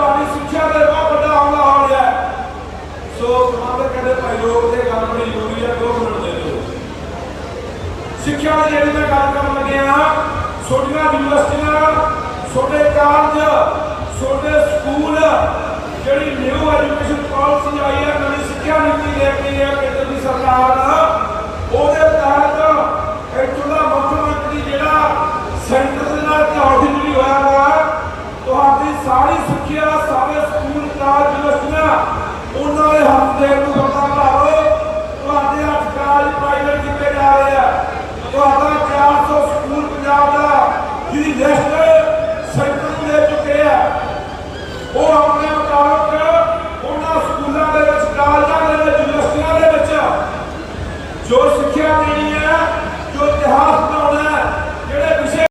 ਤੁਹਾਡੀ ਸਿੱਖਿਆ ਦੇ ਬਾਅਦ ਵੱਡਾ ਹਮਲਾ ਹੋ ਰਿਹਾ ਸੋ ਸਮਾਜ ਕਹਿੰਦੇ ਭਾਈ ਲੋਕ ਦੇ ਗੱਲ ਬੜੀ ਜ਼ਰੂਰੀ ਹੈ, ਦੋ ਮਿੰਟ ਦੇ ਦਿਓ। ਸਿੱਖਿਆ ਦੀ ਜਿਹੜੀ ਮੈਂ ਗੱਲ ਕਰਨ ਲੱਗਿਆ ਛੋਟੀਆਂ ਯੂਨੀਵਰਸਿਟੀਆਂ, ਛੋਟੇ ਕਾਲਜ ਛੋਟੇ ਸਕੂਲ ਜਿਹੜੀ ਨਿਊ ਐਜੂਕੇਸ਼ਨ ਪਾਲਿਸੀ ਆਈ ਹੈ, ਨਵੀਂ Yes, sir.